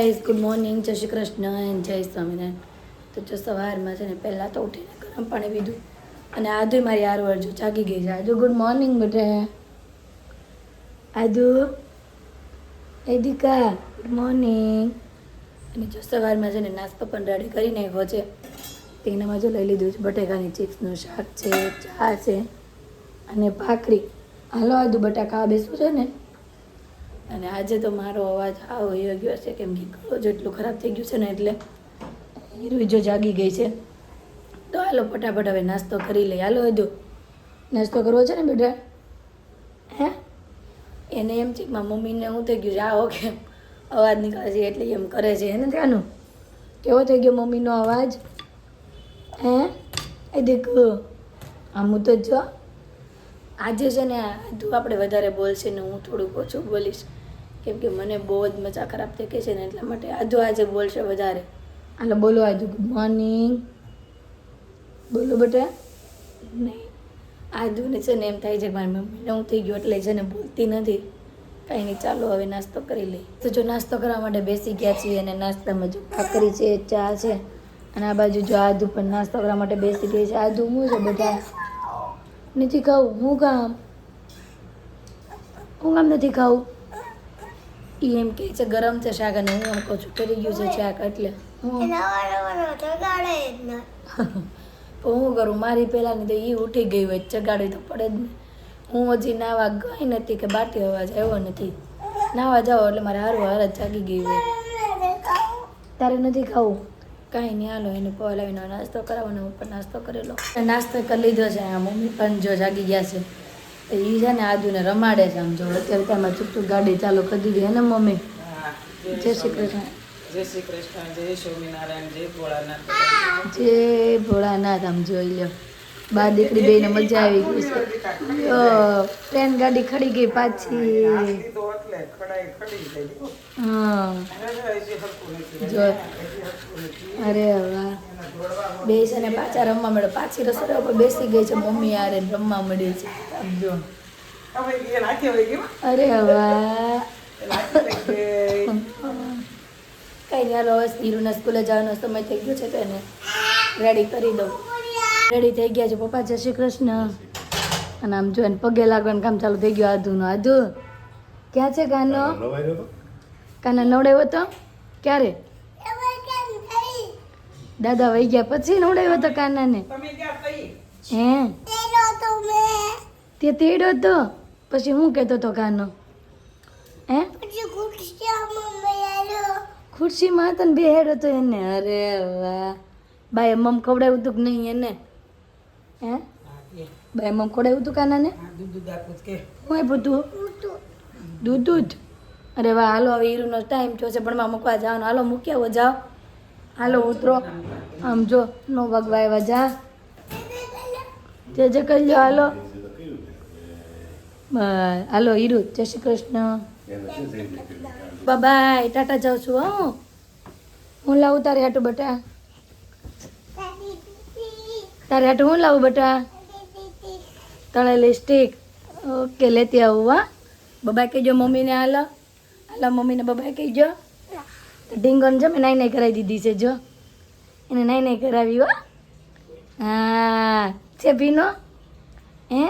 Guys good morning જય Shri Krishna and જય સ્વામિનારાયણ. તો જો સવારમાં છે ને પહેલાં તો ઉઠીને ગરમ પાણી પીધું અને આદુ મારી આરવાર જો જાગી ગઈ છે. આદુ ગુડ મોર્નિંગ બટે આદુ એ દીકા ગુડ મોર્નિંગ અને જો સવારમાં છે ને નાસ્તો પણ રેડી કરી નાખ્યો છે. તેનામાં જો લઈ લીધું છે બટેકાની ચિપ્સનું શાક છે, ચા છે અને ભાખરી. હાલો આદુ બટાકા બેસવું છે ને. અને આજે તો મારો અવાજ આવો એ ગયો છે કેમ કે ગળો જેટલું ખરાબ થઈ ગયું છે ને એટલે જો જાગી ગઈ છે. તો હાલો ફટાફટ હવે નાસ્તો કરી લઈએ. હાલો હજુ નાસ્તો કરવો છે ને બેટા? હે? એને એમ છે મારા મમ્મીને હું થઈ ગયું છે. આવો કેમ અવાજ નીકળે છે એટલે એમ કરે છે. એને ત્યાંનું? કેવો થઈ ગયો મમ્મીનો અવાજ? હે? એ દેખો, આમ તો જો આજે છે ને તું આપણે વધારે બોલશે ને હું થોડુંક ઓછું બોલીશ. કેમ કે મને બહુ જ મજા ખરાબ થઈ ગઈ છે ને એટલા માટે આજો આજે બોલશે વધારે. હાલો બોલો આજુ ગુડ મોર્નિંગ બોલો બેટા. નહીં. આદુને છે ને એમ થાય છે કે મારી મમ્મીને હું થઈ ગયું એટલે છે ને બોલતી નથી. કાંઈ નહીં ચાલો હવે નાસ્તો કરી લઈ તો જો નાસ્તો કરવા માટે બેસી ગયા છીએ અને નાસ્તામાં જો ભાખરી છે ચા છે. અને આ બાજુ જો આદુ પણ નાસ્તો કરવા માટે બેસી ગઈ છે. આદુ હું છે બધા નથી ખાવું. હું કામ? હું કામ નથી ખાવું? ઈ એમ કે છે ગરમ છે શાક અને હું એમ કહું છું. કરી ગયું છે શાક એટલે હું હું કરું? મારી પહેલાંની તો એ ઉઠી ગઈ હોય ચગાડી તો પડે જ ને. હું હજી નાવા ગઈ નથી કે બાટી અવાજ આવ્યો નથી. નાવા જાઓ એટલે મારે હારું હાર જ જાગી ગઈ હોય. તારે નથી ખાવું? કાંઈ નહીં હાલો એને પવા લાવીને નાસ્તો કરાવવાનો પણ નાસ્તો કરેલો. નાસ્તો કરી લીધો છે આ મમ્મી પણ જો જાગી ગયા છે. એ છે ને આજુને રમાડે છે આમ જો અત્યારે ત્યાં ચૂક ચૂક ગાડી ચાલુ કરી દીધી હે ને મમ્મી? જય શ્રી કૃષ્ણ. જય શ્રી કૃષ્ણ જય સ્વામિનારાયણ જય ભોળાનાથ. જય ભોળાનાથ આમ જોઈ લ્યો. બા દીકરી બેને મજા આવી ગઈ છે. ટ્રેન ગાડી ખડી ગઈ પાછી. હા. અરે વાહ. એને અને ને પાછા રમવા મળે. પાછી રસોડા ઉપર બેસી ગઈ છે મમ્મી આરે રમવા મળી છે. હવે હવે અરે ગઈ. કઈ નહીં હાલો હવે હીરુના સ્કૂલે જવાનો સમય થઈ ગયો છે તો એને રેડી કરી દઉં. રેડી થઈ ગયા છે પપ્પા જય શ્રી કૃષ્ણ. અને આમ જો એને પગે લાગવાનું કામ ચાલુ થઈ ગયું આધુનું આધુ ક્યાં છે કાનો? કાના નવડાવ્યો તો? ક્યારે? દાદા વહી ગયા. પછી નવડાવ્યો તો કાનાને. તમે ક્યાં હે? તે તેડ્યો તો પછી હું કહેતો તો કાનો? હે? ખુરશીમાં હતો ને બેહેડ્યો તો એને. અરે વાહ. બાય મમ ખવડાવ્યું હતું કે નહીં એને? હે? બાય મમ ખવડાવ્યું હતું કાનાને? હા, આપ્યું તું? દૂધ. દૂધ અરે વાહ હાલો હવે હીરુનો ટાઈમ થયો છે. ભણવા મૂકવા જવાનો. હાલો મૂક્યા હો જાઓ. હાલો ઉતરો. આમ જો નો વાગવા આવ્યા જા. જે જે કહી લો હાલો હાલો, હીરુ, જય શ્રી કૃષ્ણ. બાય, ટાટા જાઉં છું, હો. હું લાવું તારે હાટું બટા? તારે હાટું હું લાવું બટા? તળેલી સ્ટીક ઓકે, લેતી આવું, હા. બબાઈ કહેજો, મમ્મીને હાલો. હાલો, મમ્મીને બબાઈ કહેજો. ઢીંગોને જો મેં નાઈ નાઈ કરાવી દીધી છે, જો. એને નાઈ નાઈ કરાવી, હો. હા, છે ભીનો? હે?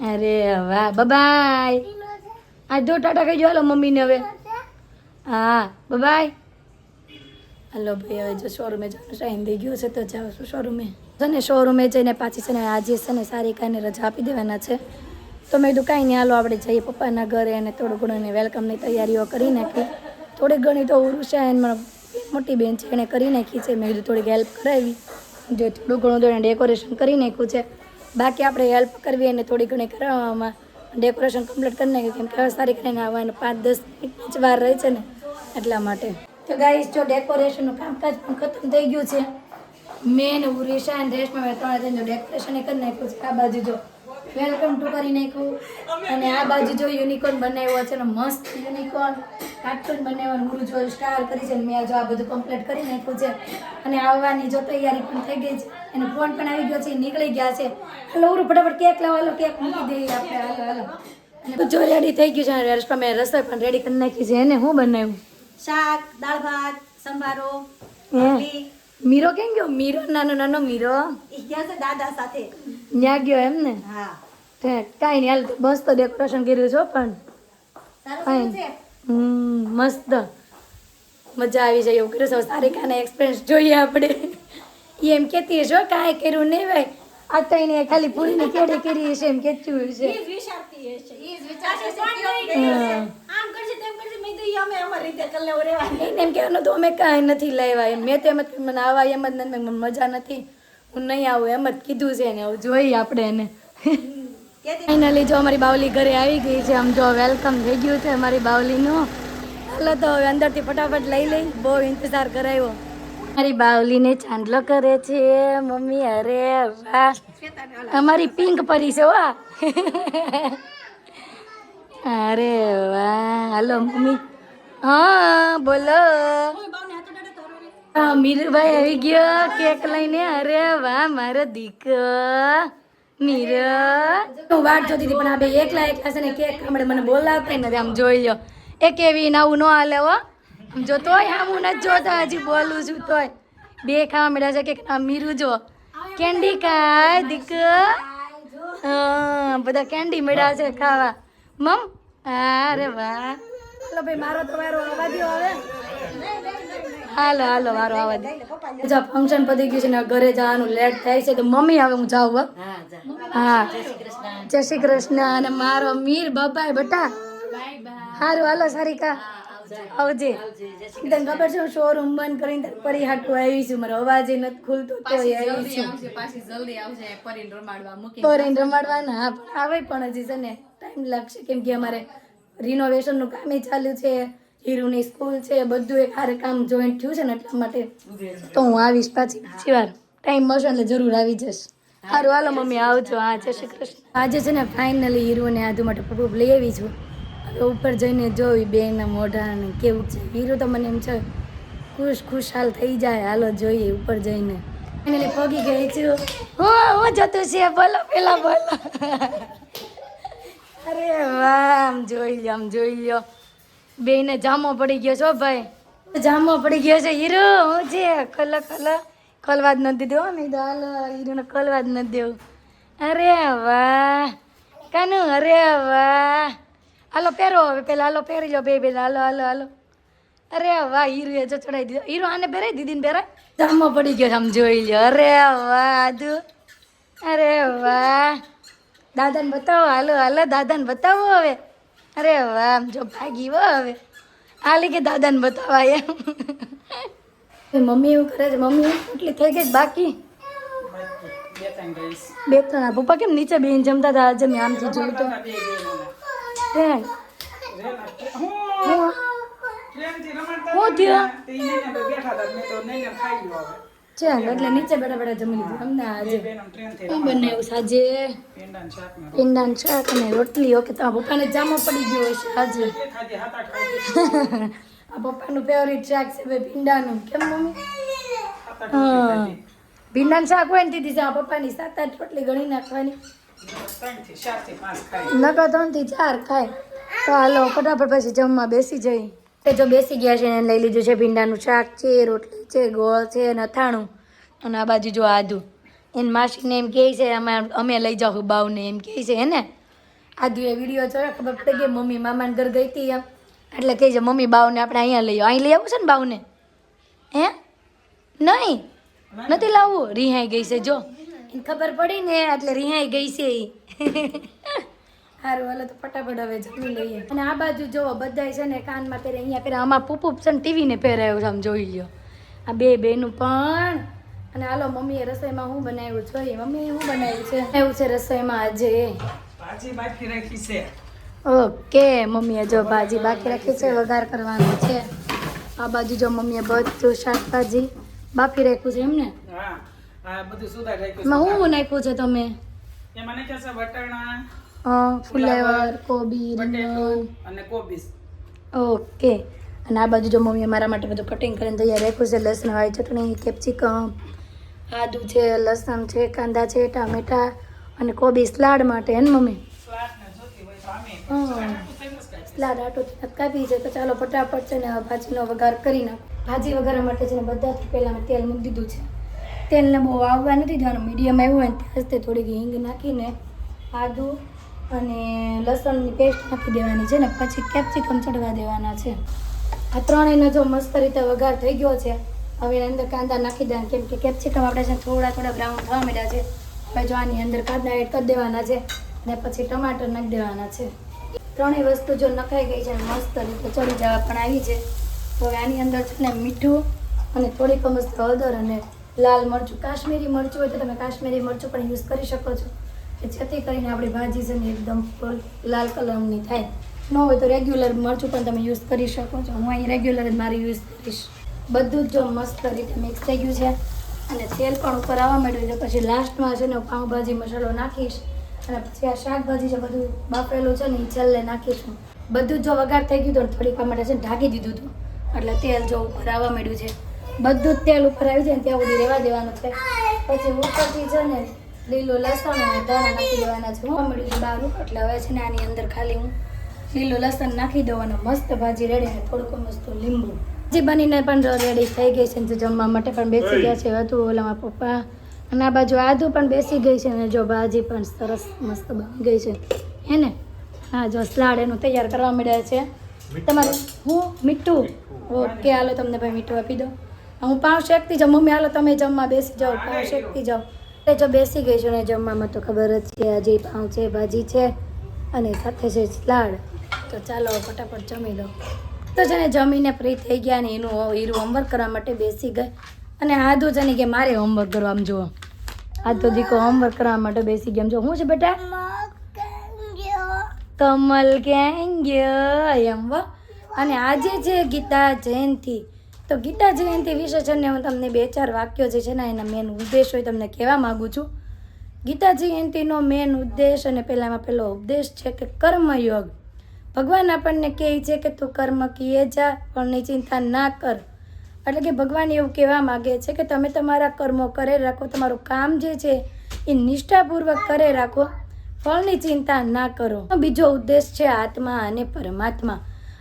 અરે વાહ બબાય આ જો, ટાટા કહી કહેજો હાલો, મમ્મીને હવે. હા બબાય હાલો, ભાઈ, હવે જો શોરૂમે જવાનો ટાઈમ થઈ ગયો છે, તો જાઓ છું શોરૂમે છે ને શોરૂમે જઈને પાછી છે ને, આજે છે ને, સારી કાંઈને રજા આપી દેવાના છે. તો મેં કીધું, કાંઈ નહીં, હાલો, આપણે જઈએ પપ્પાના ઘરે અને થોડું ઘણું વેલકમની તૈયારીઓ કરી નાખી થોડી ઘણી તો ઉરુષા એને મોટી બેન છે એણે કરી નાખી છે. મેં કીધું થોડીક હેલ્પ કરાવી. જો થોડું ઘણું તો એને ડેકોરેશન કરી નાખ્યું છે. બાકી આપણે હેલ્પ કરવી એને થોડી ઘણી કરાવવામાં ડેકોરેશન કમ્પ્લીટ કરી નાખ્યું. કેમ કે હવે સારી કરીને આવવાનું પાંચ, દસ મિનિટ જ વાર રહે છે ને એટલા માટે. તો ગાઈસ જો ડેકોરેશનનું કામકાજ પણ ખતમ થઈ ગયું છે. મેન ઉરેશા અને રેશમા મેં ત્રણે ત્રણ ડેકોરેશન કરી નાખ્યું છે. આ બાજુ જો. વેલકમ ટુ કરી નાખ્યું. અને આ બાજુ જો યુનિકોર્ન બનાવ્યો છે ને મસ્ત યુનિકોર્ન. કાર્ટૂન બનાવવાનું ગુરુ જો સ્ટાર કરી છે મેં જો આ બધું કમ્પ્લીટ કરી નાખ્યું છે. અને આવવાની જો તૈયારી પણ થઈ ગઈ છે. અને ફોન પણ આવી ગયો છે નીકળી ગયા છે. હાલો ઉરું ફટાફટ કેક લેવા હાલો કેક મૂકી દઈએ આપણે. હાલો હાલો. જો રેડી થઈ ગયું છે અને મેં રસોઈ પણ રેડી કરી નાખી છે. એને હું બનાવ્યું? શાક દાળ ભાત સંભારો હે? મીરો કેમ ગયો? મીરો? નાનો નાનો મીરો. ગયા છે દાદા સાથે. ન્યા ગયો એમ ને? હા. તે કાંઈ નહીં હાલ બસ તો ડેકોરેશન કર્યું છો પણ. હમ મસ્ત. મજા આવી જાય એવું કર્યું છે. સારિકાને એક્સપિરિયન્સ જોઈએ આપણે. એ એમ કહેતી હશો કાંઈ કર્યું નહીં ભાઈ. આ તો એને ખાલી પૂરીની કેડી કરી હશે એમ કેતી હોય છે કેવું કર્યું છે. આમ કરશે તેમ કરશે મેં કીધું ઈ અમે અમારી રીતે કરી લેવું રહેવાનું એમ કહેવાનું તો અમે કાંઈ નથી લાવ્યા એમ. મેં તો એમ જ મને આવા એમ જ નથી મને મજા નથી. હું નહીં આવું. એમ જ કીધું છે ને હવે જોઈએ આપણે એને. ફાઇનલી જો અમારી બાવલી ઘરે આવી ગઈ છે આમ જો વેલકમ થઈ ગયું છે અમારી બાવલીનું. ચાલો તો હવે અંદરથી ફટાફટ લઈ લઈ બહુ ઇંતજાર કરાવ્યો મારી બાવલીને ચાંદલો કરે છે મમ્મી અરે વાહ. અમારી પિંક પરી છે વાહ અરે વાહ. Hello mummy. હા બોલો. હા મીરુભાઈ આવી ગયો. કેક લઈને અરે વાહ મારો દીકરો. મીરા. હું વાટ જોતી હતી પણ આ બે એકલા એકલા છે ને કેક હમણાં મને બોલાવતા નથી. આમ જોઈ લો એક એવી નવું ન હાલે હો. આમ જો તોય આમ હું નથી જોતા હજી બોલું છું તોય. બે ખાવા મળ્યા છે કે આ મીરું જો. કેન્ડી ખાય દીક હા બધા કેન્ડી મળ્યા છે ખાવા. મમ. અરે વાહ. હાલો ભાઈ મારો તો વારો આવવા દ્યો હવે. હાલો હાલો મારો અવાજ જો ફંક્શન પતી ગયું છે ને ઘરે જવાનું લેટ થાય છે તો મમ્મી હવે હું જાઉં હો. હા જય શ્રી કૃષ્ણ. અને મારો મીર બાપાય બટા. હારું હાલો સારિકા. આવજે. તને ખબર છે હું શોરૂમ બંધ કરીને પરી હાટું આવી છું. મારો અવાજ નથી ખુલતો તોય આવી છું. પરીને રમાડવાના હા પણ આવે પણ હજી છે ને ટાઈમ લાગશે. કેમ કે અમારે રિનોવેશનનું કામ ચાલુ છે, હીરુની સ્કૂલ છે, બધું એક હારે કામ જોઈન્ટ થયું છે ને એટલા માટે. તો હું આવીશ પાછી, પછી વાર. ટાઈમ મળશે એટલે જરૂર આવી જઈશ. સારું હાલો મમ્મી, આવજો. હા, જય શ્રી કૃષ્ણ. આજે છે ને ફાઇનલી હીરુને આજુ માટે પપ્પુ લઈ આવી છું. હવે ઉપર જઈને જોઈ બેના મોઢાને કેવું છે. હીરો તો મને એમ છે, ખુશ ખુશાલ થઈ જાય. હાલો, જોઈએ ઉપર જઈને. ફાઇનલી પગી ગઈ છું. હું હું, જતું છે. બોલો, પેલા બોલો. અરે વાહ. આમ જોઈ લો આમ જોઈ લો બેને જામો પડી ગયો છો ભાઈ. જામો પડી ગયો છે હીરો, હું છે? કલ કલ કલવા જ નથી દેવો મેં કીધું હાલ, હીરોને કલવા જ નથી દેવું. અરે વાહ. કાનું, અરે વાહ. હાલો પહેરો હવે પેલા હાલો પહેરી લો બે બે હાલો હાલો હાલો. અરે વાહ હીરો એ ચડાવી દીધો. હીરો આને પહેરાય દીદીને પહેરાય? જામો પડી ગયો આમ જોઈ લ્યો. અરે વાહ, આદુ. અરે વાહ. દાદાને બતાવો, હાલો હાલો, દાદાને બતાવો હવે. અરે વાહ જો ભાગી વો હવે હાલી કે દાદાને બતાવાય એમ મમ્મી એવું કરે છે મમ્મી એટલી થઈ ગઈ બાકી બે ત્રણ પપ્પા કેમ નીચે બેન જમતા હતા આજે મેં આમથી જોયું તો ટ્રેન હું થયો છે એટલે નીચે બેઠા જમી લીધું. અમને આજે હું સાજે ઈંડાનું શાક અને રોટલી. ઓકે, તો આ પપ્પાને જામો પડી ગયો હશે આજે. આ પપ્પાનું ફેવરિટ શાક છે ભાઈ ભીંડાનું કેમ, મમ્મી? હા. ભીંડાનું શાક હોય ને દીધી છે આ પપ્પાની સાત આઠ રોટલી ગણી નાખવાની. ત્રણથી ચારથી પાંચ ખાઈ નકા ત્રણથી ચાર ખાય. તો હાલો, ફટાફટ પછી જમવા બેસી જઈ. તે જો બેસી ગયા છે એને લઈ લીધું છે ભીંડાનું શાક છે, રોટલી છે, ગોળ છે અને અથાણું. અને આ બાજુ જો આદુ. એને માસીને એમ કહે છે, અમે અમે લઈ જાઉં બાવને એમ કહે છે એને આદુ એ વીડિયો જોયો, ખબર પડી ગઈ, મમ્મી મામાને ઘર ગઈ હતી એમ. એટલે કહે છે, મમ્મી બાવને આપણે અહીંયા લઈ અહીં લઈ આવું છે ને બાવને હે? નહીં. નથી લાવવું. રિહાઈ ગઈ છે, જો. એને ખબર પડી ને, એટલે રિહાઈ ગઈ છે ઈ. સારું હાલો તો ફટાફટ હવે જમી લઈએ. અને આ બાજુ જોવો બધાય છે ને કાનમાં પહેરે અહીંયા પહેરે. આમાં પૂપુપ છે ને ટીવીને પહેરાયો છે આમ જોઈ લ્યો. આ બે બેનું પણ. અને હાલો મમ્મીએ રસોઈમાં હું બનાવ્યું? જોઈએ મમ્મીએ શું બનાવ્યું છે? એવું છે રસોઈમાં આજે. ભાજી બાકી રાખી છે. ઓકે મમ્મીએ જો ભાજી બાકી રાખી છે વઘાર કરવાનો છે. આ બાજુ જો મમ્મીએ બધું શાકભાજી બાફી રાખ્યું છે એમને? હા બધું સુધાર રાખ્યું શું નાખ્યું છે તમે? છે એમાં નાખ્યા છે વટાણા ફુલેવર કોબી અને કોબીસ ઓકે. અને આ બાજુ જો મમ્મી મારા માટે બધું કટિંગ કરીને તૈયાર રાખ્યું છે લસણ વાળી ચટણી કેપ્સિકમ આદુ છે લસણ છે કાંદા છે ટામેટા અને કોબી સલાડ માટે હે ને મમ્મી? સલાડ આટો કાપી છે તો ચાલો ફટાફટ છે ને ભાજીનો વઘાર કરી નાખો. ભાજી વઘારવા માટે છે ને બધાથી પહેલાં મેં તેલ મૂકી દીધું છે. તેલને બહુ આવવા નથી જવાનું મીડિયમ આવ્યું હોય ને ત્યાં તે થોડીક હિંગ નાખીને આદું અને લસણની પેસ્ટ નાખી દેવાની છે ને પછી કેપ્સિકમ ચડવા દેવાના છે. આ ત્રણેયનો જો મસ્ત રીતે વઘાર થઈ ગયો છે, હવે એની અંદર કાંદા નાખી દેવાના, કેમ કે કેપ્સિકમ આપણે છે થોડા થોડા બ્રાઉન થવા માંડ્યા છે. હવે જો આની અંદર કાંદા એડ કરી દેવાના છે, ને પછી ટમાટર નાખી દેવાના છે. ત્રણેય વસ્તુ જો નખાઈ ગઈ છે, મસ્ત રીતે ચડી જવા પણ આવી છે. તો આની અંદર છે ને મીઠું અને થોડીક મસ્ત હળદર અને લાલ મરચું, કાશ્મીરી મરચું હોય તો તમે કાશ્મીરી મરચું પણ યુઝ કરી શકો છો. કે જેથી કરીને આપણી ભાજી છે ને એકદમ લાલ કલરની થાય. ન હોય તો રેગ્યુલર મરચું પણ તમે યુઝ કરી શકો છો. હું અહીં રેગ્યુલર જ મારી યુઝ કરીશ. બધું જ જો મસ્ત રીતે મિક્સ થઈ ગયું છે. અને તેલ પણ ઉપર આવવા માંડ્યું છે. પછી લાસ્ટમાં છે ને પાઉંભાજી મસાલો નાખીશ. અને પછી આ શાકભાજી છે બધું બાફેલું છે ને એ છેલ્લે નાખીશું બધું જ વઘાર થઈ ગયું તો થોડીક વાર માટે છે ને ઢાંકી દીધું હતું. એટલે તેલ જો ઉપર આવવા માંડ્યું છે. બધું જ તેલ ઉપર આવી જાય ને ત્યાં સુધી રહેવા દેવાનું છે. પછી ઉપરથી છે ને લીલું લસણ અને ધાણા નાખી છે. હું મળ્યું છે બહાર એટલે હવે છે ને આની અંદર ખાલી હું લીલું લસણ નાખી દઉં અને મસ્ત ભાજી રેડી અને થોડુંક મસ્ત લીંબુ. ભાજી બનીને પણ રેડી થઈ ગઈ છે ને જમવા માટે પણ બેસી ગયા છે હતું ઓલામાં પપ્પા. અને આ બાજુ આદુ પણ બેસી ગઈ છે ને જો ભાજી પણ સરસ મસ્ત બની ગઈ છે. હે ને? હા જો સલાડ એનું તૈયાર કરવા મળ્યા છે. તમારે હું? મીઠું? ઓકે હાલો તમને ભાઈ મીઠું આપી દો હું પાંચ શેકતી જાઉં. મમ્મી હાલો તમે જમવા બેસી જાઓ. પાંચ શેકતી જાઓ. એટલે જો બેસી ગઈ છું ને જમવામાં તો ખબર જ છે આજે પાઉં છે, ભાજી છે અને સાથે છે સલાડ. તો ચાલો ફટાફટ જમી લો. તો છે ને જમીને ફ્રી થઈ ગયા ને એનું હીરું હોમવર્ક કરવા માટે બેસી ગઈ. અને આધું છે ને કે મારે હોમવર્ક કરવા, આમ જુઓ. તો દીકો હોમવર્ક કરવા માટે બેસી ગયા, આમ જો શું છે બેટા? કમલ ક્યાં એમ અને આજે છે ગીતા જયંતિ. તો ગીતા જયંતિ વિશે છે ને હું તમને બે ચાર વાક્યો જે છે ને એના મેન ઉદ્દેશ હોય તમને કહેવા માગું છું. ગીતા જયંતિનો મેન ઉદ્દેશ અને પહેલામાં પહેલો ઉપદેશ છે કે કર્મયોગ. ભગવાન આપણને કહે છે કે તું કર્મ કીએ જા ફળની ચિંતા ના કર. એટલે કે ભગવાન એવું કહેવા માગે છે કે તમે તમારા કર્મો કરે રાખો, તમારું કામ જે છે એ નિષ્ઠાપૂર્વક કરે રાખો, ફળની ચિંતા ના કરો. બીજો ઉદ્દેશ છે આત્મા અને પરમાત્મા.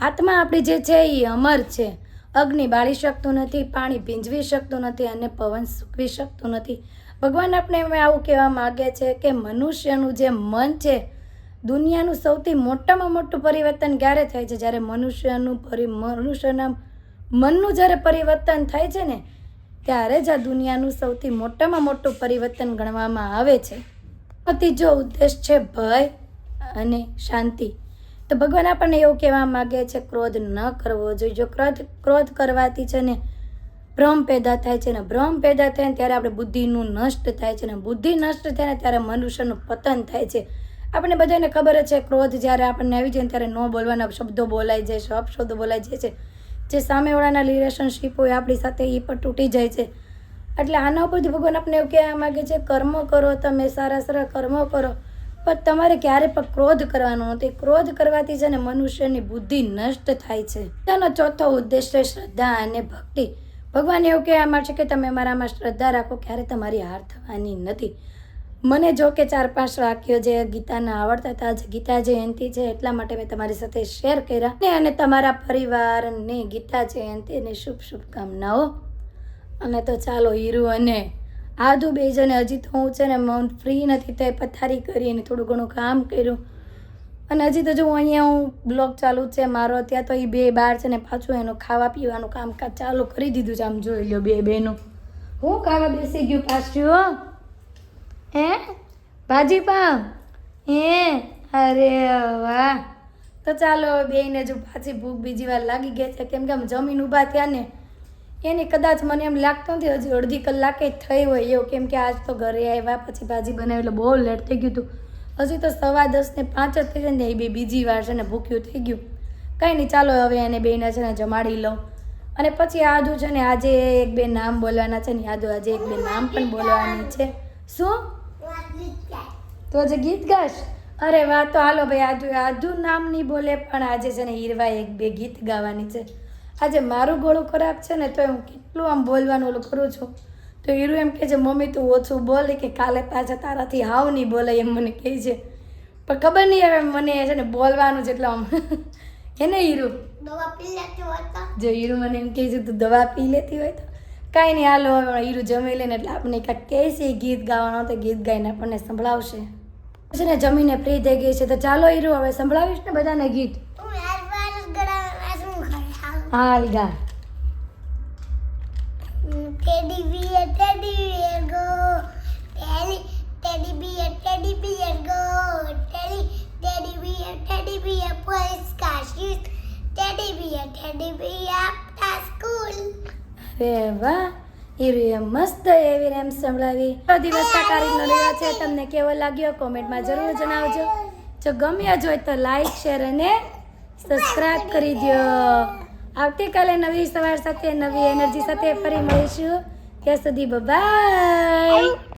આત્મા આપણી જે છે એ અમર છે. અગ્નિ બાળી શકતું નથી, પાણી ભીંજવી શકતું નથી અને પવન સૂકવી શકતું નથી. ભગવાન આપણે એમ આવું કહેવા માગે છે કે મનુષ્યનું જે મન છે, દુનિયાનું સૌથી મોટામાં મોટું પરિવર્તન ક્યારે થાય છે? જ્યારે મનુષ્યનું પરિ, મનુષ્યના મનનું જ્યારે પરિવર્તન થાય છે ને, ત્યારે જ આ દુનિયાનું સૌથી મોટામાં મોટું પરિવર્તન ગણવામાં આવે છે. ત્રીજો ઉદ્દેશ છે ભય અને શાંતિ. તો ભગવાન આપણને એવું કહેવા માગે છે, ક્રોધ ન કરવો જોઈએ. જો ક્રોધ ક્રોધ કરવાથી છે ને ભ્રમ પેદા થાય છે ને ભ્રમ પેદા થાય ને ત્યારે આપણે બુદ્ધિનું નષ્ટ થાય છે ને બુદ્ધિ નષ્ટ થાય ને ત્યારે મનુષ્યનું પતન થાય છે. આપણને બધાને ખબર છે, ક્રોધ જ્યારે આપણને આવી જાય ત્યારે ન બોલવાના શબ્દો બોલાઈ જાય છે, અપશબ્દો બોલાઈ જાય છે. જે સામેવાળાના રિલેશનશીપ હોય, આપણી સાથે એ પણ તૂટી જાય છે. એટલે આના ઉપરથી ભગવાન આપણે એવું કહેવા માગે છે, કર્મ કરો તમે, સારા સારા કર્મો કરો. પણ તમારે ક્યારે પણ ક્રોધ કરવાનો નથી ક્રોધ કરવાથી છે ને મનુષ્યની બુદ્ધિ નષ્ટ થાય છે. તેનો ચોથો ઉદ્દેશ છે શ્રદ્ધા અને ભક્તિ. ભગવાન એવું કહેવામાં છે કે તમે મારામાં શ્રદ્ધા રાખો, ક્યારે તમારી હાર થવાની નથી. મને જો કે ચાર પાંચ વાક્યો જે ગીતાના આવડતા હતા, જે ગીતા જયંતિ છે, એટલા માટે મેં તમારી સાથે શેર કર્યા. અને તમારા પરિવારને ગીતા જયંતિની શુભ શુભકામનાઓ. અને તો ચાલો હીરુ અને આદુ બે જણે, હજી તો હું છે ને મન ફ્રી નથી થઈ પથારી કરી અને થોડું ઘણું કામ કર્યું. અને હજી તો જો હું અહીંયા હું બ્લોગ ચાલુ છે, મારો ત્યાં તો એ બે બાર છે ને પાછું એનું ખાવા પીવાનું કામકાજ ચાલુ કરી દીધું છે, આમ જોઈ લો બે બેનું હું ખાવા બેસી ગયું પાછું, હે. ભાજી પાવ હે? અરે વાહ. તો ચાલો બેયને જો પાછી ભૂખ બીજી વાર લાગી ગઈ છે, કેમ કે આમ જમીન ઊભા થયા ને એની કદાચ મને એમ લાગતું નથી, હજી અડધી કલાકે થઈ હોય એવું, કેમ કે આજ તો ઘરે આવ્યા, પછી ભાજી બનાવી એટલે બહુ લેટ થઈ ગયું હતું. હજી તો સવા દસ ને પાંચ જ થઈ જાય ને, એ બે બીજી વાર છે ને, ભૂખ્યું થઈ ગયું. કંઈ નહીં, ચાલો હવે એને બેને છે ને જમાડી લઉં. અને પછી આદુ છે ને, આજે એક બે નામ બોલવાના છે ને આદુ આજે એક બે નામ પણ બોલવાની છે. શું? તો આજે ગીત ગાશ? અરે વાહ, તો હાલો ભાઈ, આજુ આજુ નામ નહીં બોલે, પણ આજે છે ને હીરવા એક બે ગીત ગાવાની છે. આજે મારું ગળું ખરાબ છે ને તો હું કેટલું આમ બોલવાનું ઓલું કરું છું. તો હીરું એમ કહે છે મમ્મી તું ઓછું બોલે કે કાલે પાછા તારાથી હાવ નહીં બોલે એમ મને કહે છે. પણ ખબર નહીં હવે મને છે ને બોલવાનું જેટલો આમ. હે ને હીરો? જો હીરો મને એમ કહે છે તું દવા પી લેતી હોય તો? કાંઈ નહીં હાલો હવે હીરો જમી લે ને એટલે આપણે કાંઈક કહે છે ગીત ગાવાનું તો ગીત ગાઈને આપણને સંભળાવશે. છે ને જમીને ફ્રી થઈ ગઈ છે. તો ચાલો હીરો હવે સંભળાવીશ ને બધાને ગીત? હાલ હાલ ગા teddy bear teddy teddy go teddy teddy bear teddy teddy teddy bear teddy bear boys કા sheet teddy bear teddy bear after school અરે વાહ હીરોએ મસ્ત એવી રેમ સંભળાવી તો દિવસ કાકારીનો રહ્યો છે તમને કેવો લાગ્યો કોમેન્ટમાં જરૂર જણાવજો જો ગમ્યો જ હોય તો લાઈક શેર અને સબસ્ક્રાઇબ કરી દો આવતીકાલે નવી સવાર સાથે નવી એનર્જી સાથે ફરી મળીશું. ત્યાં સુધી બાય